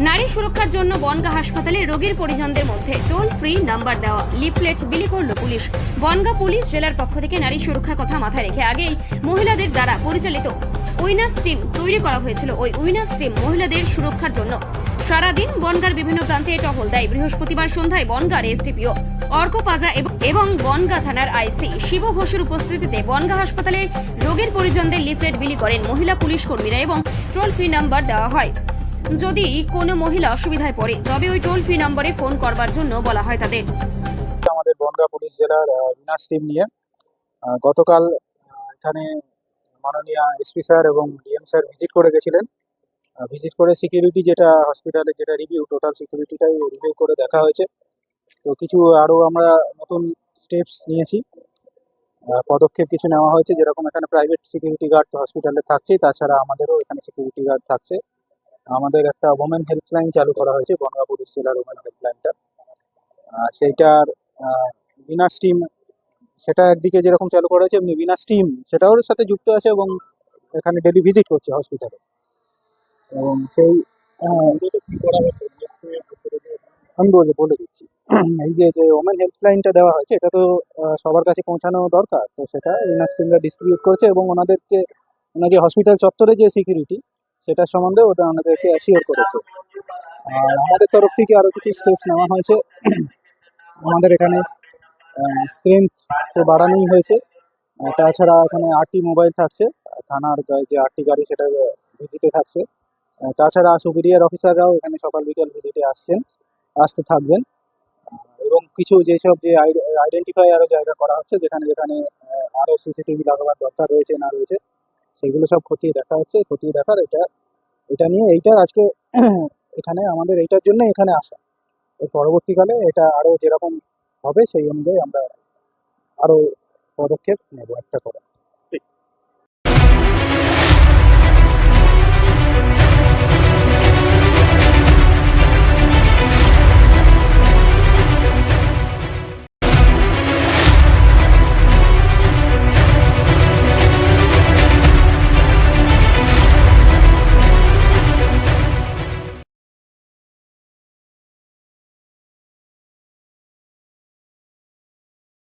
নারী সুরক্ষার জন্য বনগা হাসপাতালে রোগীর পরিজনদের মধ্যে টোল ফ্রি নাম্বার দেওয়া লিফলেট বিলি করল পুলিশ। বনগা পুলিশ জেলার পক্ষ থেকে নারী সুরক্ষার কথা মাথায় রেখে আগেই মহিলাদের দ্বারা পরিচালিত উইনার্স টিম তৈরি করা হয়েছিল। ওই উইনার্স টিম মহিলাদের সুরক্ষার জন্য। সারাদিন বনগার বিভিন্ন প্রান্তে টহল দেয়। বৃহস্পতিবার সন্ধ্যায় বনগার এসডিপিও অর্ক পাজা এবং- বনগা থানার আইসি শিব ঘোষের উপস্থিতিতে বনগা হাসপাতালে রোগীর পরিজনদের লিফলেট বিলি করেন মহিলা পুলিশ কর্মীরা এবং টোল ফ্রি নাম্বার দেওয়া হয়। যদি কোনো মহিলা অসুবিধায় পড়ে, তবে ওই টোল ফ্রি নম্বরে ফোন করবার জন্য বলা হয় তাদের। আমাদের বনগাঁ পুলিশ জেলার উইনার্স টিম নিয়ে গতকাল এখানে মাননীয় এসপি স্যার এবং ডিএম স্যার ভিজিট করে গেছিলেন। ভিজিট করে সিকিউরিটি যেটা, হসপিটালে যেটা রিভিউ টোটাল সিকিউরিটিটাই রিভিউ করে দেখা হয়েছে। তো কিছু আরও আমরা নতুন স্টেপস নিয়েছি। পদক্ষেপ কিছু নেওয়া হয়েছে, যেরকম এখানে প্রাইভেট সিকিউরিটি গার্ড হসপিটালে থাকছে তাছাড়া আমাদেরও এখানে সিকিউরিটি গার্ড থাকছে। আমাদের একটা ওমেন হেল্পলাইন চালু করা হয়েছে বনগাঁ পুলিশ জেলার ওমেন হেল্পলাইনটা সেইটার উইনার্স টিম সেটা একদিকে যেরকম চালু করা হয়েছে, এমনি উইনার্স টিম সেটাও সাথে যুক্ত আছে এবং এখানে ডেলি ভিজিট করছে হসপিটালে এবং সেই আমি বলে বলে দিচ্ছি। এই যে যে ওমেন হেল্পলাইনটা দেওয়া হয়েছে, এটা তো সবার কাছে পৌঁছানো দরকার। তো সেটা উইনার্স টিমরা ডিস্ট্রিবিউট করছে এবং ওনাদেরকে ওনার যে হসপিটাল চত্বরে যে সিকিউরিটি সেটার সম্বন্ধে ওটা আমাদেরকে অ্যাসিওর করেছে। আর আমাদের তরফ থেকে আরও কিছু স্টেপস নেওয়া হয়েছে। আমাদের এখানে স্ট্রেংথ তো বাড়ানোই হয়েছে। তাছাড়া এখানে আটটি মোবাইল থাকছে। থানার যে আটটি গাড়ি সেটা ভিজিটে থাকছে। তাছাড়া সুপিরিয়ার অফিসাররাও এখানে সকাল বিকেল ভিজিটে আসছেন। আসতে থাকবেন। এবং কিছু যেসব যে আইডেন্টিফাই আরও জায়গা করা হচ্ছে, যেখানে যেখানে আরও সিসিটিভি লাগাবার দরকার রয়েছে, না রয়েছে সেগুলো সব খতিয়ে দেখা হচ্ছে, খতিয়ে দেখার এটা এটা নিয়ে এইটার আজকে এখানে আমাদের এইটার জন্য এখানে আসা। এর পরবর্তীকালে এটা আরও যেরকম হবে, সেই অনুযায়ী আমরা আরও পদক্ষেপ নেব একটা করে।